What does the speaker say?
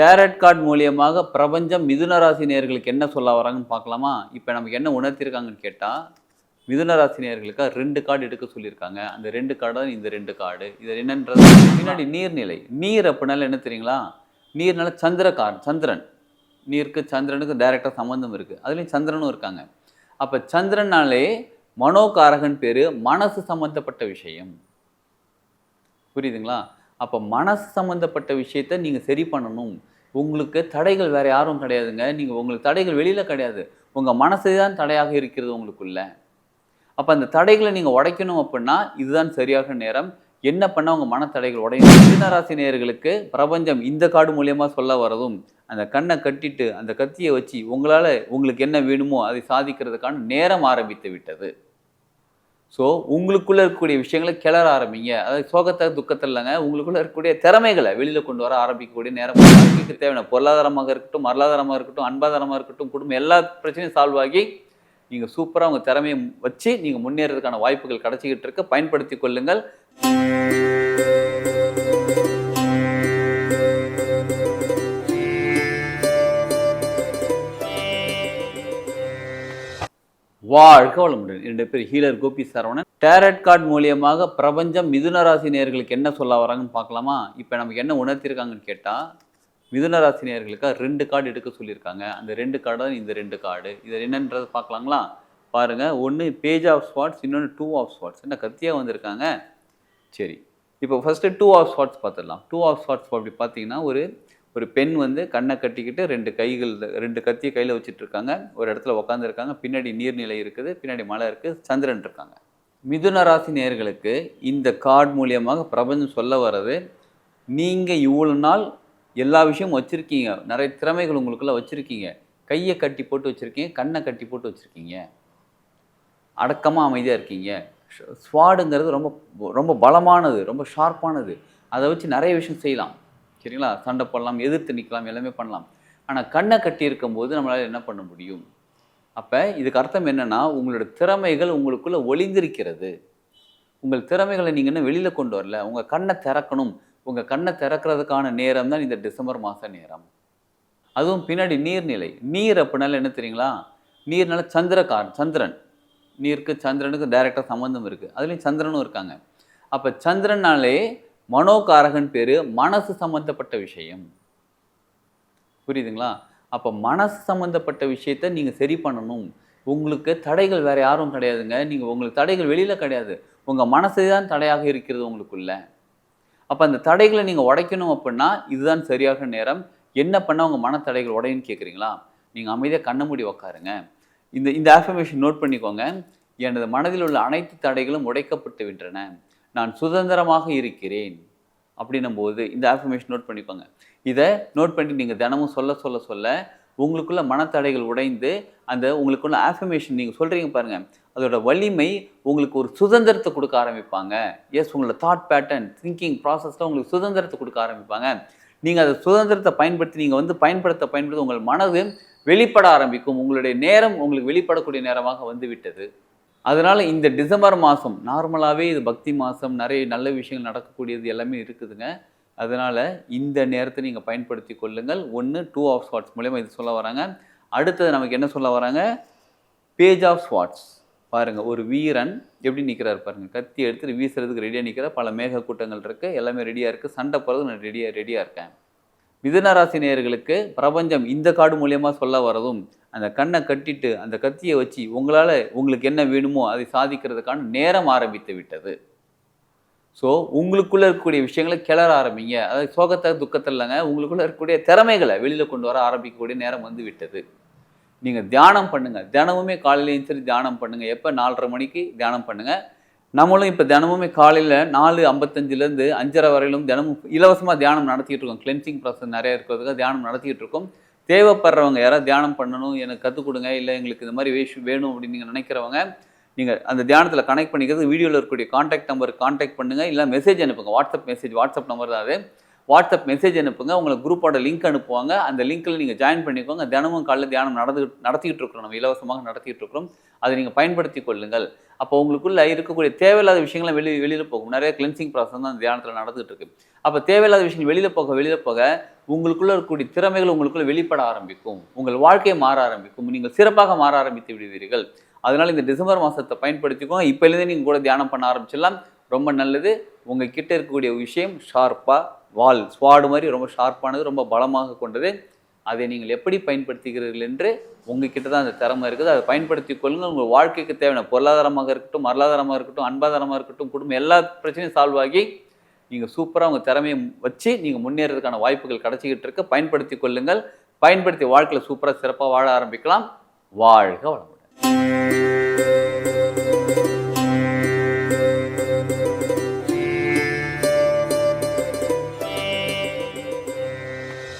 Tarot card மூலியமாக பிரபஞ்சம் மிதுன ராசி நேர்களுக்கு என்ன சொல்ல வராங்கன்னு பார்க்கலாமா? இப்போ நமக்கு என்ன உணர்த்திருக்காங்கன்னு கேட்டால் மிதுன ராசி ரெண்டு கார்டு எடுக்க சொல்லியிருக்காங்க. அந்த ரெண்டு கார்டு தான் இந்த ரெண்டு கார்டு இது என்னன்றது? பின்னாடி நீர்நிலை. நீர் அப்படின்னால என்ன தெரியுங்களா? நீர்னால சந்திரகார் சந்திரன். நீருக்கு சந்திரனுக்கு டைரெக்டாக சம்மந்தம் இருக்குது அதுலேயும் சந்திரனும் இருக்காங்க. அப்போ சந்திரனாலே மனோகாரகன் பேர் மனசு சம்மந்தப்பட்ட விஷயம். புரியுதுங்களா? அப்போ மனசு சம்மந்தப்பட்ட விஷயத்த நீங்கள் சரி பண்ணணும். உங்களுக்கு தடைகள் வேறு யாரும் கிடையாதுங்க. நீங்கள் உங்களுக்கு தடைகள் வெளியில் கிடையாது. உங்கள் மனசு தான் தடையாக இருக்கிறது உங்களுக்குள்ள. அப்போ அந்த தடைகளை நீங்கள் உடைக்கணும் அப்படின்னா இதுதான் சரியாக நேரம். என்ன பண்ண உங்கள் மனத்தடைகள் உடையும்? மீனராசி நேயர்களுக்கு பிரபஞ்சம் இந்த காடு மூலியமா சொல்ல வரதும் அந்த கண்ணை கட்டிட்டு அந்த கத்தியை வச்சு உங்களால் உங்களுக்கு என்ன வேணுமோ அதை சாதிக்கிறதுக்கான நேரம் ஆரம்பித்து விட்டது. ஸோ உங்களுக்குள்ளே இருக்கக்கூடிய விஷயங்களை கிளற ஆரம்பிங்க. அதாவது சோகத்தை துக்கத்தில் இல்லைங்க. உங்களுக்குள்ளே இருக்கக்கூடிய திறமைகளை வெளியில் கொண்டு வர ஆரம்பிக்கக்கூடிய நேரம். வாழ்க்கைக்கு தேவையான பொருளாதாரமாக இருக்கட்டும் மரலாதாரமாக இருக்கட்டும் அன்பாதாரமாக இருக்கட்டும் குடும்பம் எல்லா பிரச்சனையும் சால்வ் ஆகி நீங்கள் சூப்பராக உங்கள் திறமையை வச்சு நீங்கள் முன்னேறதுக்கான வாய்ப்புகள் கிடச்சிக்கிட்டு இருக்க. பயன்படுத்தி கொள்ளுங்கள். வாழ்க வளமுடன். இரண்டு பேர் healer Gopi Saravanan. Tarot card மூலியமாக பிரபஞ்சம் மிதுன ராசி நேர்களுக்கு என்ன சொல்ல வராங்கன்னு பார்க்கலாமா? இப்போ நமக்கு என்ன உணர்த்திருக்காங்கன்னு கேட்டால் மிதுன ராசி நேர்களுக்காக ரெண்டு கார்டு எடுக்க சொல்லியிருக்காங்க. அந்த ரெண்டு கார்டு தான் இந்த ரெண்டு கார்டு இது என்னன்றது பார்க்கலாங்களா? பாருங்க. ஒன்று பேஜ் ஆஃப் ஸ்பாட்ஸ் இன்னொன்று டூ ஆஃப் ஸ்பாட்ஸ் என்ன கத்தியாக வந்திருக்காங்க? சரி. இப்போ ஃபஸ்ட்டு டூ ஆஃப் ஸ்பாட்ஸ் பார்த்துடலாம். டூ ஆஃப் ஸ்பாட்ஸ் அப்படி பார்த்தீங்கன்னா ஒரு ஒரு பெண் வந்து கண்ணை கட்டிக்கிட்டு ரெண்டு கைகள் ரெண்டு கத்தியை கையில் வச்சுட்டு இருக்காங்க ஒரு இடத்துல உட்காந்துருக்காங்க பின்னாடி நீர்நிலை இருக்குது பின்னாடி மலை இருக்குது சந்திரன் இருக்காங்க. மிதுன ராசி நேயர்களுக்கு இந்த கார்டு மூலியமாக பிரபஞ்சம் சொல்ல வர்றது நீங்கள் இவ்வளோ நாள் எல்லா விஷயமும் வச்சுருக்கீங்க. நிறைய திறமைகள் உங்களுக்குள்ளே வச்சுருக்கீங்க. கையை கட்டி போட்டு வச்சுருக்கீங்க கண்ணை கட்டி போட்டு வச்சுருக்கீங்க. அடக்கமாக அமைதியாக இருக்கீங்க. ஸ்வாடுங்கிறது ரொம்ப ரொம்ப பலமானது ரொம்ப ஷார்ப்பானது அதை வச்சு நிறைய விஷயம் செய்யலாம். சரிங்களா? சண்டை போடலாம் எதிர்த்து நிற்கலாம் எல்லாமே பண்ணலாம். ஆனால் கண்ணை கட்டி இருக்கும்போது நம்மளால் என்ன பண்ண முடியும்? அப்போ இதுக்கு அர்த்தம் என்னென்னா உங்களோட திறமைகள் உங்களுக்குள்ள ஒளிந்திருக்கிறது. உங்கள் திறமைகளை நீங்கள் இன்னும் வெளியில் கொண்டு வரல? உங்கள் கண்ணை திறக்கணும். உங்கள் கண்ணை திறக்கிறதுக்கான நேரம் தான் இந்த டிசம்பர் மாத நேரம். அதுவும் பின்னாடி நீர்நிலை. நீர் அப்படின்னால என்ன தெரியுங்களா? நீர்னால சந்திரகார் சந்திரன். நீருக்கு சந்திரனுக்கு டைரெக்டாக சம்மந்தம் இருக்குது அதுலேயும் சந்திரனும் இருக்காங்க. அப்போ சந்திரனாலே மனோகாரகன் பேர் மனசு சம்மந்தப்பட்ட விஷயம். புரியுதுங்களா? அப்போ மனசு சம்மந்தப்பட்ட விஷயத்த நீங்கள் சரி பண்ணணும். உங்களுக்கு தடைகள் வேறு யாரும் கிடையாதுங்க. நீங்கள் உங்களுக்கு தடைகள் வெளியில் கிடையாது. உங்கள் மனசு தான் தடையாக இருக்கிறது உங்களுக்குள்ள. அப்போ அந்த தடைகளை நீங்கள் உடைக்கணும் அப்படின்னா இதுதான் சரியாக நேரம். என்ன பண்ண உங்கள் மன தடைகள் உடையுன்னு கேட்குறீங்களா நீங்கள் அமைதியாக கண்ண மூடி உக்காருங்க. இந்த இந்த ஆஃபர்மேஷன் நோட் பண்ணிக்கோங்க. எனது மனதில் உள்ள அனைத்து தடைகளும் உடைக்கப்பட்டு விட்டன. நான் சுதந்திரமாக இருக்கிறேன். அப்படின்னும் போது இந்த ஆஃபர்மேஷன் நோட் பண்ணிக்கோங்க. இதை நோட் பண்ணி நீங்கள் தினமும் சொல்ல சொல்ல சொல்ல உங்களுக்குள்ள மனத்தடைகள் உடைந்து அந்த உங்களுக்குள்ள ஆஃபர்மேஷன் நீங்கள் சொல்கிறீங்க பாருங்கள் அதோட வலிமை உங்களுக்கு ஒரு சுதந்திரத்தை கொடுக்க ஆரம்பிப்பாங்க. எஸ் உங்களோட தாட் பேட்டர்ன் திங்கிங் ப்ராசஸில் உங்களுக்கு சுதந்திரத்தை கொடுக்க ஆரம்பிப்பாங்க. நீங்கள் அதை சுதந்திரத்தை பயன்படுத்தி நீங்கள் வந்து பயன்படுத்த பயன்படுத்த உங்கள் மனது வெளிப்பட ஆரம்பிக்கும். உங்களுடைய நேரம் உங்களுக்கு வெளிப்படக்கூடிய நேரமாக வந்துவிட்டது அதனால் இந்த டிசம்பர் மாதம் நார்மலாகவே இது பக்தி மாதம் நிறைய நல்ல விஷயங்கள் நடக்கக்கூடியது எல்லாமே இருக்குதுங்க. அதனால் இந்த நேரத்தை நீங்கள் பயன்படுத்தி கொள்ளுங்கள். ஒன்று டூ ஆஃப் ஸ்வாட்ஸ் மூலயமா இது சொல்ல வராங்க. அடுத்தது நமக்கு என்ன சொல்ல வராங்க? பேஜ் ஆஃப் ஸ்வாட்ஸ் பாருங்கள் ஒரு வீரன் எப்படி நிற்கிறார் பாருங்கள் கத்தி எடுத்துட்டு வீசுறதுக்கு ரெடியாக நிற்கிற பல மேக கூட்டங்கள் இருக்குது எல்லாமே ரெடியாக இருக்குது சண்டை போகிறது நான் ரெடியாக ரெடியாக இருக்கேன். மிதுனராசி நேயர்களுக்கு பிரபஞ்சம் இந்த காடு மூலியமாக சொல்ல வரதும் அந்த கண்ணை கட்டிட்டு அந்த கத்தியை வச்சு உங்களால் உங்களுக்கு என்ன வேணுமோ அதை சாதிக்கிறதுக்கான நேரம் ஆரம்பித்து விட்டது. ஸோ உங்களுக்குள்ளே இருக்கக்கூடிய விஷயங்களை கிளற ஆரம்பிங்க. அதாவது சோகத்தை துக்கத்தில் இல்லைங்க. உங்களுக்குள்ளே இருக்கக்கூடிய திறமைகளை வெளியில் கொண்டு வர ஆரம்பிக்கக்கூடிய நேரம் வந்து விட்டது. நீங்கள் தியானம் பண்ணுங்கள் தினமுமே காலையிலேயும் எழுந்திரி தியானம் பண்ணுங்கள் எப்போ? நாலரை மணிக்கு தியானம் பண்ணுங்கள் நம்மளும் இப்போ தினமுமே காலையில் நாலு ஐம்பத்தஞ்சிலேருந்து அஞ்சரை வரையிலும் தினமும் இலவசமாக தியானம் நடத்திட்டு இருக்கோம். கிளென்சிங் ப்ராசஸ் நிறைய இருக்கிறதுக்காக தியானம் நடத்திட்டு இருக்கோம். தேவைப்படுறவங்க யாராவது தியானம் பண்ணணும் எனக்கு கற்றுக் கொடுங்க இல்லை எங்களுக்கு இந்த மாதிரி வேஷ் வேணும் அப்படின்னு நீங்கள் நினைக்கிறவங்க நீங்கள் அந்த தியானத்தில் கனெக்ட் பண்ணிக்கிறது வீடியோவில் இருக்கக்கூடிய காண்டாக்ட் நம்பருக்கு காண்டாக்ட் பண்ணுங்கள் இல்லை மெசேஜ் அனுப்புங்க. வாட்ஸ்அப் மெசேஜ் வாட்ஸ்அப் நம்பர் தான் அது. வாட்ஸ்அப் மெசேஜ் அனுப்புங்க உங்களுக்கு குரூப்போட லிங்க் அனுப்புவாங்க. அந்த லிங்க்கில் நீங்கள் ஜாயின் பண்ணிக்கோங்க. தினமும் காலைல தியானம் நடந்து நடத்திக்கிட்டு இருக்கிறோம். நம்ம இலவசமாக நடத்திட்டு இருக்கிறோம். அதை நீங்கள் பயன்படுத்தி கொள்ளுங்கள். அப்போ உங்களுக்குள்ள இருக்கக்கூடிய தேவையில்லாத விஷயங்கள்லாம் வெளியே வெளியில் போகும். நிறைய கிளென்சிங் ப்ராசஸ் தான் அந்த தியானத்தில் நடந்துகிட்டு இருக்கு. அப்போ தேவையில்லாத விஷயங்கள் வெளியில் போக வெளியில் போக உங்களுக்குள்ள இருக்கக்கூடிய திறமைகள் உங்களுக்குள்ள வெளிப்பட ஆரம்பிக்கும். உங்கள் வாழ்க்கையை மாற ஆரம்பிக்கும். நீங்கள் சிறப்பாக மாற ஆரம்பித்து விடுவீர்கள். அதனால் இந்த டிசம்பர் மாதத்தை பயன்படுத்திக்கோங்க. இப்போலேருந்தே நீங்கள் கூட தியானம் பண்ண ஆரம்பிச்சிடலாம். ரொம்ப நல்லது. உங்கள் கிட்டே இருக்கக்கூடிய விஷயம் ஷார்ப்பாக வால் ஸ்வாடு மாதிரி ரொம்ப ஷார்ப்பானது ரொம்ப பலமாக கொண்டது. அதை நீங்கள் எப்படி பயன்படுத்துகிறீர்கள் என்று உங்ககிட்ட தான் அந்த திறமை இருக்குது. அதை பயன்படுத்தி கொள்ளுங்கள். உங்கள் வாழ்க்கைக்கு தேவையான பொருளாதாரமாக இருக்கட்டும் மரலாதாரமாக இருக்கட்டும் அன்பாதாரமாக இருக்கட்டும் குடும்பம் எல்லா பிரச்சனையும் சால்வ் ஆகி நீங்கள் சூப்பராக உங்கள் திறமையை வச்சு நீங்கள் முன்னேறதுக்கான வாய்ப்புகள் கிடைச்சிக்கிட்டு இருக்கு. பயன்படுத்தி கொள்ளுங்கள். பயன்படுத்தி வாழ்க்கையில் சூப்பராக சிறப்பாக வாழ ஆரம்பிக்கலாம். வாழ்க வளமுடன்.